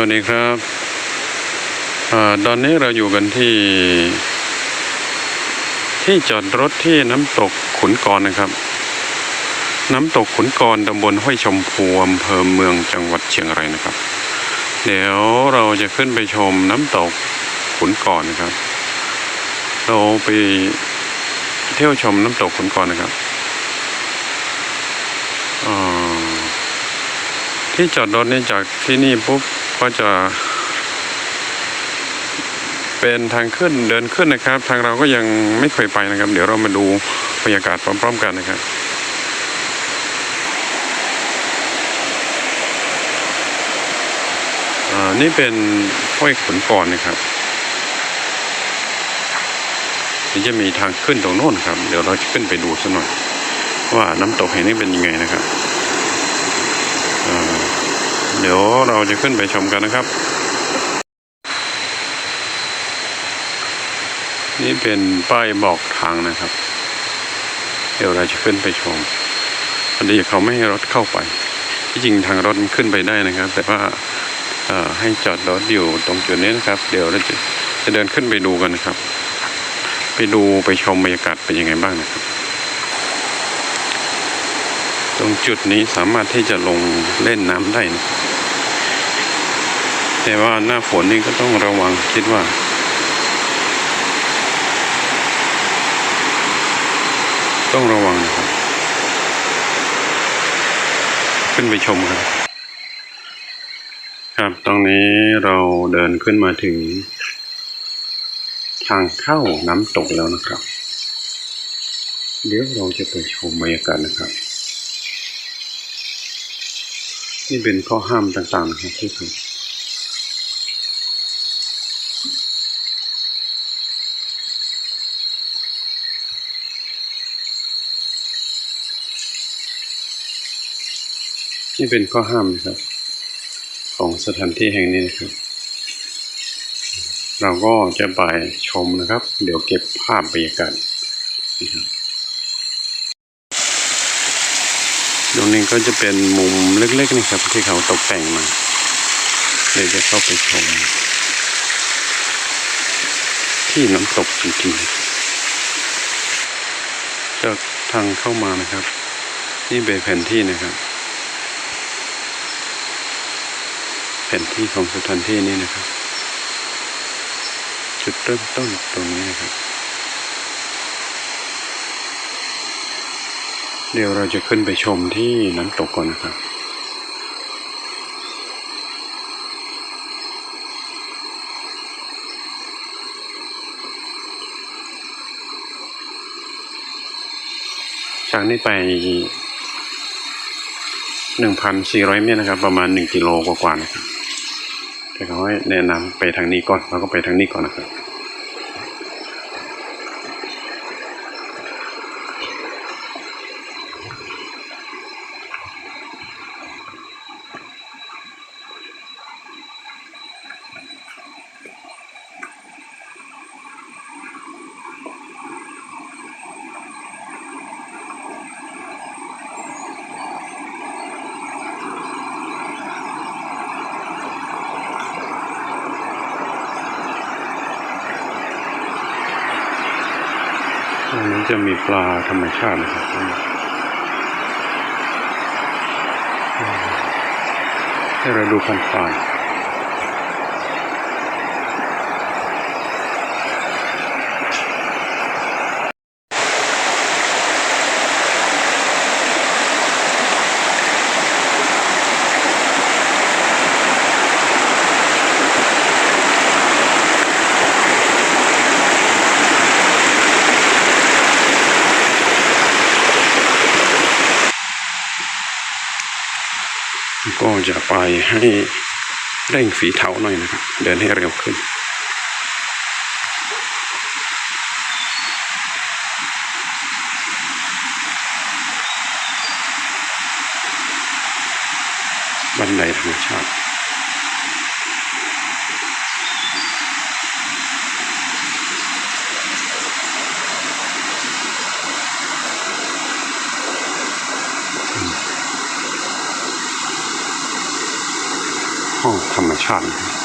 วัสดีครับอตอนนี้เราอยู่กันที่ ที่จอดรถที่น้ำตกขุนกรนะครับ น้ำตกขุนกรตำบลห้วยชมพูอำเภอเมืองจังหวัดเชียงรายนะครับ เดี๋ยวเราจะขึ้นไปชมน้ำตกขุนกรนะครับ เราไปเที่ยวชมน้ำตกขุนกรนะครับที่จอดรถนี่จากที่นี่ปุ๊บ ก็จะ เป็นทางขึ้นเดินขึ้นนะครับ ทางเราก็ยังไม่เคยไปนะครับ เดี๋ยวเรามาดูบรรยากาศพร้อม ๆ กันนะครับอ่านี่เป็นห้วยขนกรนนะครับเดี๋ยวจะมีทางขึ้นตรงโน้นครับ เดี๋ยวเราจะขึ้นไปดูสักหน่อย ว่าน้ำตกแห่งนี้เป็นยังไงนะครับ เดี๋ยวเราจะขึ้นไปชมกันนะครับ นี่เป็นป้ายบอกทางนะครับ เดี๋ยวเราจะขึ้นไปชมพอดีเขาไม่ให้รถเข้าไป ที่จริงทางรถมันขึ้นไปได้นะครับ แต่ว่าให้จอดรถอยู่ตรงจุดนี้นะครับ เดี๋ยวเราจะจะเดินขึ้นไปดูกันนะครับ ไปดูไปชมบรรยากาศเป็นยังไงบ้างนะครับ ตรงจุดนี้สามารถที่จะลงเล่นน้ำได้นะแต่ว่าหน้าฝนนี่ก็ต้องระวังคิดว่า ต้องระวังนะครับ ขึ้นไปชมครับ ครับตรงนี้เราเดินขึ้นมาถึง ทางเข้าน้ำตกแล้วนะครับ เดี๋ยวเราจะไปชมบรรยากาศนะครับ นี่เป็นข้อห้ามต่างๆครับที่ทำนี่เป็นข้อห้ามนะครับ ของสถานที่แห่งนี้นะครับ เราก็จะไปชมนะครับ เดี๋ยวเก็บภาพบรรยากาศนะครับ ตรงนี้ก็จะเป็นมุมเล็กๆนะครับ ที่เขาตกแต่งมาเดี๋ยวจะเข้าไปชมที่น้ำตกจริงๆจากทางเข้ามานะครับ นี่เป็นแผนที่นะครับ แผนที่ของสถานที่นี้นะครับ จุดเริ่มต้นตรงนี้นะครับ เดี๋ยวเราจะขึ้นไปชมที่น้ำตกก่อนนะครับ จากนี้ไปหนึ่งพันสี่ร้อยเมตรนะครับ ประมาณหนึ่งกิโลกว่าๆนะครับแต่เขาให้แนะนำไปทางนี้ก่อนเราก็ไปทางนี้ก่อนนะครับ รงนี้จะมีปลาธรรมชาตินะครับให้เราดูผ่านๆ จะไปให้เร่งฝีเท้าหน่อยนะครับ เดินให้เร็วขึ้น บันไดธรรมชาติ ห้ อง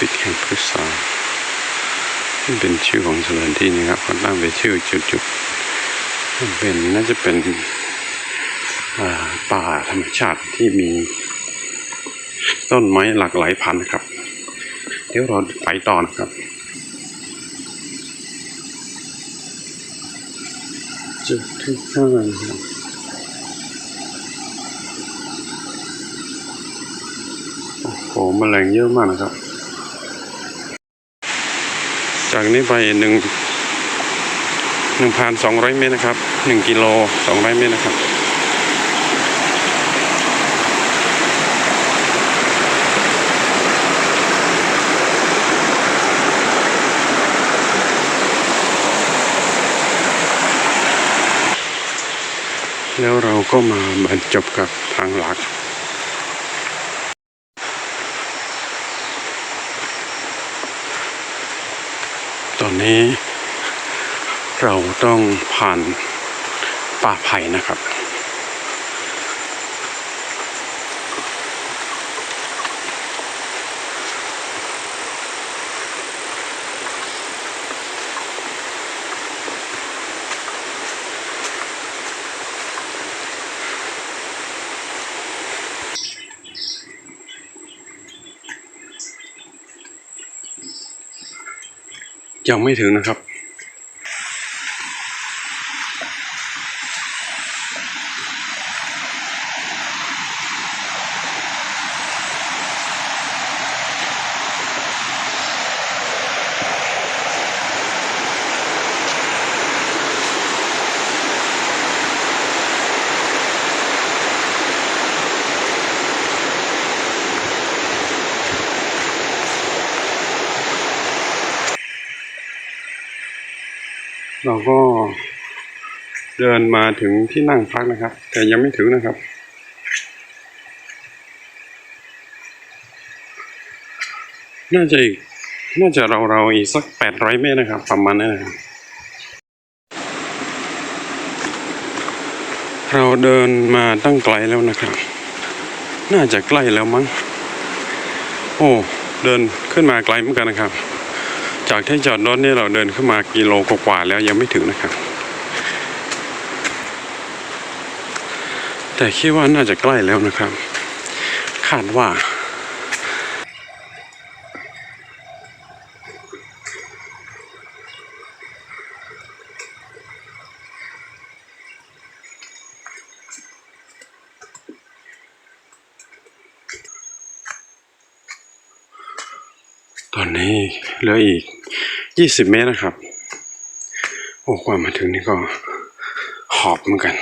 ปิกแห่งพฤกษานี่เป็นชื่อของสถานที่นะครับเขาตั้งเป็นชื่อจุดๆเป็นน่าจะเป็นป่าธรรมชาติที่มีต้นไม้หลากหลายพันธุ์นะครับ เดี๋ยวเราไปต่อนะครับจุดที่ห้านะครับโอ้โหแมลงเยอะมากนะครับ จากนี้ไปหนึ่งหนึ่งพันสองร้อยเมตรนะครับหนึ่งกิโลสองร้อยเมตรนะครับแล้วเราก็มาบรรจบกับทางหลัก ตอนนี้เราต้องผ่านป่าไผ่นะครับ ยังไม่ถึงนะครับ เราก็เดินมาถึงที่นั่งพักนะครับ แต่ยังไม่ถึงนะครับ น่าจะอีกน่าจะเราเราอีกสักแปดร้อยเมตรนะครับ ประมาณนั้นนะครับเราเดินมาตั้งไกลแล้วนะครับ น่าจะใกล้แล้วมั้ง โอ้ เดินขึ้นมาไกลเหมือนกันนะครับ จากที่จอดรถนี่เราเดินขึ้นมากิโลกว่าแล้วยังไม่ถึงนะครับ แต่คิดว่าน่าจะใกล้แล้วนะครับ คาดว่าตอนนี้เหลืออีก ยี่สิบเมตรนะครับ โอ้ความมาถึงนี่ก็หอบเหมือนกัน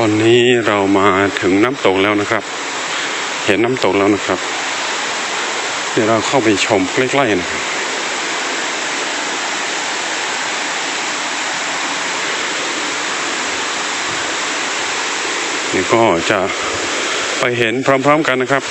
ตอนนี้เรามาถึงน้ำตกแล้วนะครับ เห็นน้ำตกแล้วนะครับ เดี๋ยวเราเข้าไปชมใกล้ๆนะครับนี่ก็จะไปเห็นพร้อมๆกันนะครับ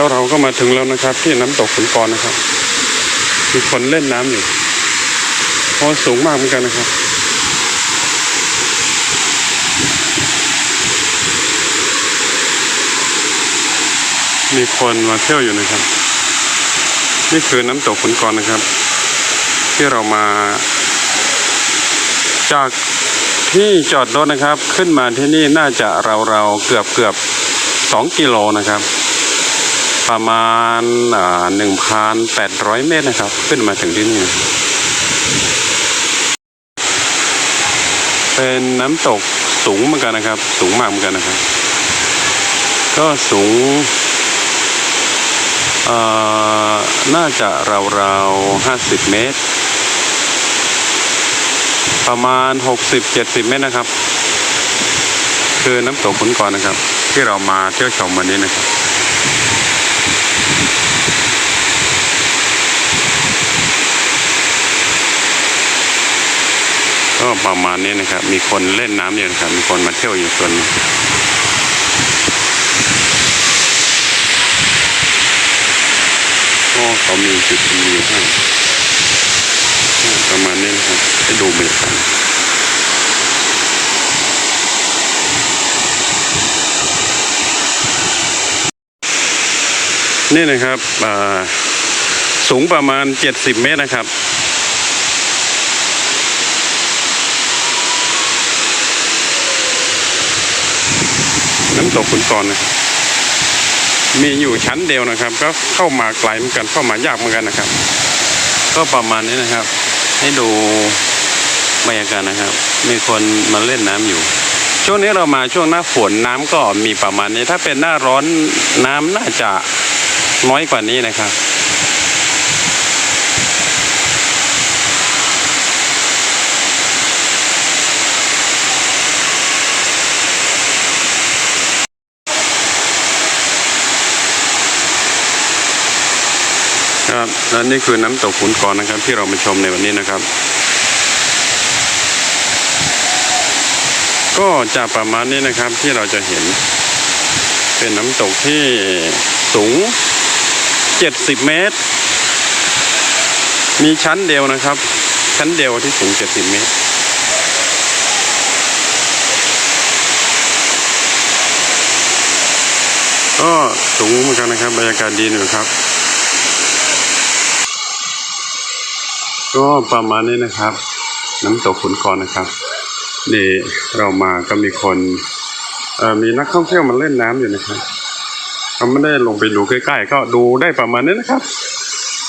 แล้วเราก็มาถึงแล้วนะครับ ที่น้ำตกขุนกรนะครับ มีคนเล่นน้ำอยู่เพราะสูงมากเหมือนกันนะครับมีคนมาเที่ยวอยู่นะครับ นี่คือน้ำตกขุนกรนะครับ ที่เรามา จากที่จอดรถนะครับ ขึ้นมาที่นี่น่าจะเราๆเกือบเกือบสองกิโลนะครับ ประมาณหนึ่งพันแปดร้อยเมตรนะครับ ขึ้นมาถึงที่นี่ เป็นน้ำตกสูงเหมือนกันนะครับ สูงมากเหมือนกันนะครับ ก็สูงน่าจะราวๆห้าสิบเมตร ประมาณหกสิบเจ็ดสิบเมตรนะครับ คือน้ำตกขุนกรนะครับ ที่เรามาเที่ยวชมวันนี้นะครับ ประมาณนี้นะครับ มีคนเล่นน้ำอยู่นะครับ มีคนมาเที่ยวอยู่ส่วนก็เขามีจุดชมวิวให้ประมาณนี้นะครับให้ดูบรรยากาศนี่นะครับอาสูงประมาณ 70 เมตรนะครับ น้ำตกขุนกรนะมีอยู่ชั้นเดียวนะครับ ก็เข้ามาไกลเหมือนกันเข้ามายากเหมือนกันนะครับ ก็ประมาณนี้นะครับ ให้ดูบรรยากาศนะครับ มีคนมาเล่นน้ำอยู่ ช่วงนี้เรามาช่วงหน้าฝนน้ำก็มีประมาณนี้ ถ้าเป็นหน้าร้อนน้ำน่าจะน้อยกว่านี้นะครับ และนี่คือน้ำตกขุนกรนะครับ ที่เรามาชมในวันนี้นะครับ ก็จะประมาณนี้นะครับที่เราจะเห็น เป็นน้ำตกที่สูง 70 เมตร มีชั้นเดียวนะครับ ชั้นเดียวที่สูง 70 เมตรก็สูงเหมือนกันนะครับบรรยากาศดีหนึ่งครับ ก็ประมาณนี้นะครับ น้ำตกขุนกรนะครับ นี่เรามาก็มีคนมีนักท่องเที่ยวมาเล่นน้ำอยู่นะครับเราไม่ได้ลงไปดูใกล้ๆ ก็ดูได้ประมาณนี้นะครับ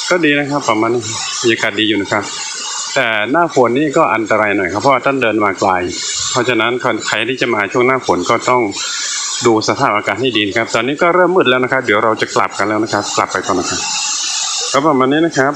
ก็ดีนะครับประมาณนี้บรรยากาศดีอยู่นะครับ แต่หน้าฝนนี่ก็อันตรายหน่อยครับเพราะว่าท่านเดินมาไกล เพราะฉะนั้นใครที่จะมาช่วงหน้าฝนก็ต้องดูสภาพอากาศให้ดีนะครับ ตอนนี้ก็เริ่มมืดแล้วนะครับ เดี๋ยวเราจะกลับกันแล้วนะครับ กลับไปก่อนนะครับก็ประมาณนี้นะครับ